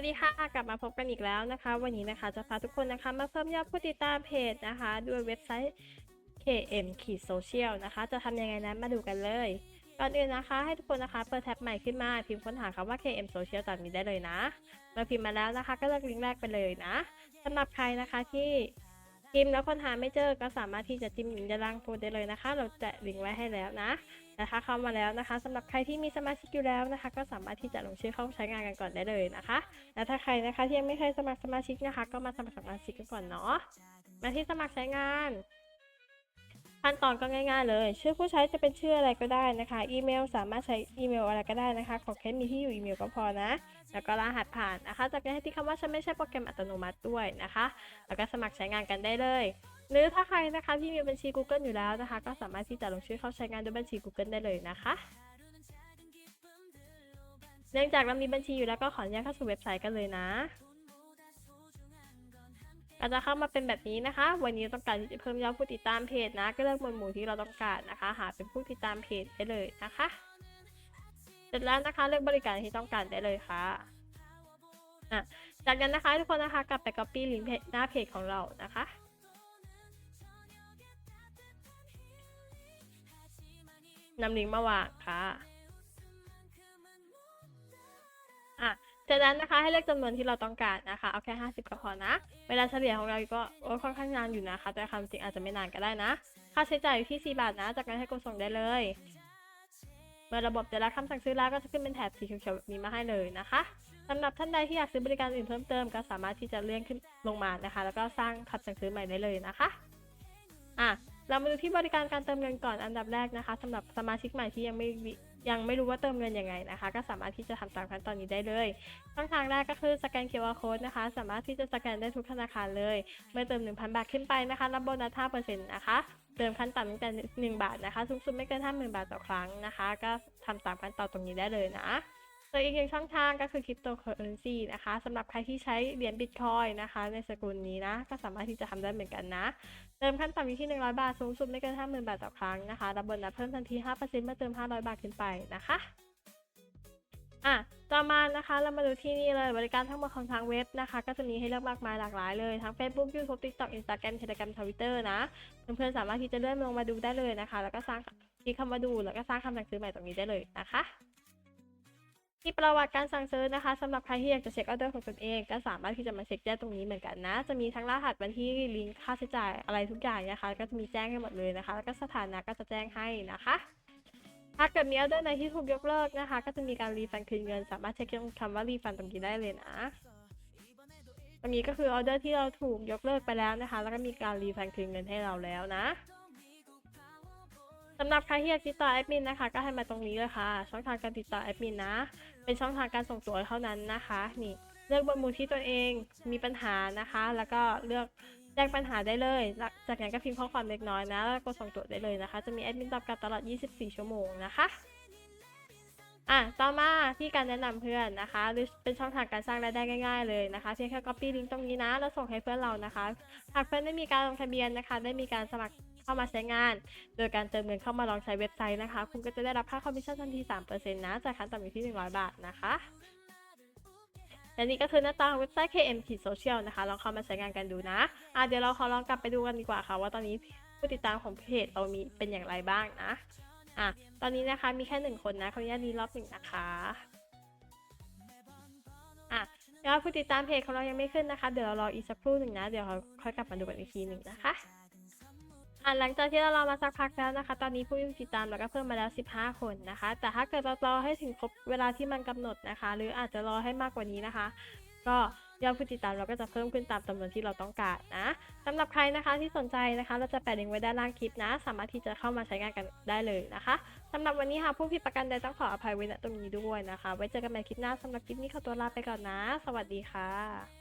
วัสดีค่ะกลับมาพบกันอีกแล้วนะคะ วันนี้นะคะจะพาทุกคนนะคะมาเพิ่มยอดผู้ติดตามเพจนะคะ ด้วยเว็บไซต์ KM ขีดโซเชียลนะคะ จะทำยังไงนั้นมาดูกันเลยก่อนอื่นนะคะให้ทุกคนนะคะเปิดแท็บใหม่ขึ้นมาพิมพ์ค้นหาคำว่า KM Social ตากนี้ได้เลยนะเมื่อพิมพ์มาแล้วนะคะ ก็เลือกลิงก์แรกไปเลยนะสำหรับใครนะคะที่ จิ้มแล้วค้นหาไม่เจอก็สามารถที่จะจิ้มลิงก์ด้านล่างโพสได้เลยนะคะ เราจะลิงก์ไว้ให้แล้วนะนะคะเข้ามาแล้วนะคะสำหรับใครที่มีสมาชิกอยู่แล้วนะคะ ก็สามารถที่จะลงชื่อเข้าใช้งานกันก่อนได้เลยนะคะและถ้าใครนะคะที่ยังไม่เคยสมัครสมาชิกนะคะ ก็มาสมัครสมาชิกกันก่อนเนาะมาที่สมัครใช้งาน ขั้นตอนก็ง่ายๆ เลย ชื่อผู้ใช้จะเป็นชื่ออะไรก็ได้นะคะ อีเมลสามารถใช้อีเมลอะไรก็ได้นะคะ ขอแค่มีที่อยู่อีเมลก็พอนะ แล้วก็รหัสผ่านนะคะ จากนั้นให้ที่คำว่าฉันไม่ใช่โปรแกรมอัตโนมัติด้วยนะคะ แล้วก็สมัครใช้งานกันได้เลย หรือถ้าใครนะคะที่มีบัญชี Google อยู่แล้วนะคะ ก็สามารถที่จะลงชื่อเข้าใช้งานด้วยบัญชี Google ได้เลยนะคะเนื่องจากเรามีบัญชีอยู่แล้วก็ขออนุญาตเข้าสู่เว็บไซต์กันเลยนะ ก็จจะเข้ามาเป็นแบบนี้นะคะ วันนี้ต้องการที่จะเพิ่มยอดผู้ติดตามเพจนะ ก็เลือกหมวดหมู่ที่เราต้องการนะคะ หาเป็นผู้ติดตามเพจได้เลยนะคะ เสร็จแล้วนะคะเลือกบริการที่ต้องการได้เลยค่ะอะจากนั้นนะคะทุกคนนะคะกลับไป copy ลิงก์หน้าเพจของเรานะคะนำลิงก์มาวางค่ะ จากนั้นนะคะให้เลือกจำนวนที่เราต้องการนะคะ เอาแค่ 50 ก็พอนะ เวลาเฉลี่ยของเราก็ค่อนข้างนานอยู่นะคะ แต่ความจริงอาจจะไม่นานก็ได้นะ ค่าใช้จ่ายอยู่ที่ 4 บาทนะ จากนั้นให้กดส่งได้เลย เมื่อระบบจะรับคำสั่งซื้อแล้วก็จะขึ้นเป็นแถบสีเขียวๆแบบนี้มาให้เลยนะคะสำหรับท่านใดที่อยากซื้อบริการอื่นเพิ่มเติมก็สามารถที่จะเลื่อนขึ้นลงมานะคะ แล้วก็สร้างคำสั่งซื้อใหม่ได้เลยนะคะอะเรามาดูที่บริการการเติมเงินก่อนอันดับแรกนะคะสำหรับสมาชิกใหม่ที่ยังไม่ ยังไม่รู้ว่าเติมเงินยังไงนะคะ ก็สามารถที่จะทำตามขั้นตอนนี้ได้เลยช่องทางแรกก็คือสแกน QR code นะคะ สามารถที่จะสแกนได้ทุกธนาคารเลย เมื่อเติม 1,000 บาทขึ้นไปนะคะ รับโบนัส5%นะคะเติมขั้นต่ำตั้งแต่ 1 บาทนะคะ สูงสุดไม่เกิน 50,000 บาทต่อครั้งนะคะ ก็ทำตามขั้นตอนตรงนี้ได้เลยนะ ส่วนอีกหนึ่งช่องทางก็คือคริปโตเคอเรนซีนะคะสำหรับใครที่ใช้เหรียญบิตคอยนะคะในสกุลนี้นะ ก็สามารถที่จะทำได้เหมือนกันนะ เติมขั้นต่ำอยู่ที่ 100 บาท สูงสุดไม่เกิน 50,000 บาทต่อครั้งนะคะรับโบนัสเพิ่มทันที 5%เมื่อเติม 500 บาทขึ้นไปนะคะอะต่อมานะคะเรามาดูที่นี่เลยบริการทั้งหมดของทางเว็บนะคะ ก็จะมีให้เลือกมากมายหลากหลายเลย ทั้ง Facebook YouTube TikTok Instagram Telegram Twitter นะเพื่อนๆสามารถที่จะเลื่อนลงมาดูได้เลยนะคะ แล้วก็สร้างคลิกคำว่าดูแล้วก็สร้างคำสั่งซื้อใหม่ตรงนี้ได้เลยนะคะ ที่ประวัติการสั่งซื้อนะคะสำหรับใครที่อยากจะเช็คออเดอร์ของตนเองก็สามารถที่จะมาเช็คได้ตรงนี้เหมือนกันนะ จะมีทั้งรหัสวันที่ลิงก์ค่าใช้จ่ายอะไรทุกอย่างนะคะ ก็จะมีแจ้งให้หมดเลยนะคะ แล้วก็สถานะก็จะแจ้งให้นะคะถ้าเกิดมีออเดอร์ไหนที่ถูกยกเลิกนะคะ ก็จะมีการรีฟันคืนเงิน สามารถเช็คคำว่ารีฟันตรงนี้ได้เลยนะตรงนี้ก็คือออเดอร์ที่เราถูกยกเลิกไปแล้วนะคะ แล้วก็มีการรีฟันคืนเงินให้เราแล้วนะ สำหรับใครที่อยากติดต่อแอดมินนะคะ ก็ให้มาตรงนี้เลยค่ะ ช่องทางการติดต่อแอดมินนะ เป็นช่องทางการส่งตัวเท่านั้นนะคะ นี่เลือกบนมู่ที่ตัวเองมีปัญหานะคะ แล้วก็เลือกแจ้งปัญหาได้เลย จากนั้นก็พิมพ์ข้อความเล็กน้อยนะ แล้วก็ส่งตัวได้เลยนะคะ จะมีแอดมินตอบกลับตลอด 24 ชั่วโมงนะคะอะ ต่อมาที่การแนะนำเพื่อนนะคะ หรือเป็นช่องทางการสร้างรายได้ง่าย ๆ เลยนะคะ เพียงแค่ copy ลิงก์ตรงนี้นะ แล้วส่งให้เพื่อนเรานะคะ หากเพื่อนได้มีการลงทะเบียนนะคะ ได้มีการสมัคร เข้ามาใช้งาน โดยการเติมเงินเข้ามาลองใช้เว็บไซต์นะคะ คุณก็จะได้รับค่าคอมมิชชั่นทันที 3%นะจากขั้นต่ำอยู่ที่ 100 บาทนะคะและนี่ก็คือหน้าตาของเว็บไซต์ KM Social นะคะ ลองเข้ามาใช้งานกันดูนะอะเดี๋ยวเราขอลองกลับไปดูกันดีกว่าค่ะ ว่าตอนนี้ผู้ติดตามของเพจเรามีเป็นอย่างไรบ้างนะอะตอนนี้นะคะมีแค่หนึ่งคนนะขออนุญาตรีรอบหนึ่งนะคะอะยอดผู้ติดตามเพจของเรายังไม่ขึ้นนะคะ เดี๋ยวเรารออีกสักครู่หนึ่งนะ เดี๋ยวเราค่อยกลับมาดูกันอีกทีหนึ่งนะคะ อะหลังจากที่เรารอมาสักพักแล้วนะคะ ตอนนี้ผู้ติดตามเราก็เพิ่มมาแล้ว 15 คนนะคะ แต่ถ้าเกิดเรารอให้ถึงครบเวลาที่มันกำหนดนะคะ หรืออาจจะรอให้มากกว่านี้นะคะ ก็ยอดผู้ติดตามเราก็จะเพิ่มขึ้นตามจำนวนที่เราต้องการนะสำหรับใครนะคะที่สนใจนะคะ เราจะแปะลิงก์ไว้ด้านล่างคลิปนะ สามารถที่จะเข้ามาใช้งานกันได้เลยนะคะสำหรับวันนี้ค่ะผู้ผิดประกันใดต้องขออภัยไว้ณตรงนี้ด้วยนะคะ ไว้เจอกันใหม่คลิปหน้าสำหรับคลิปนี้ขอตัวลาไปก่อนนะ สวัสดีค่ะ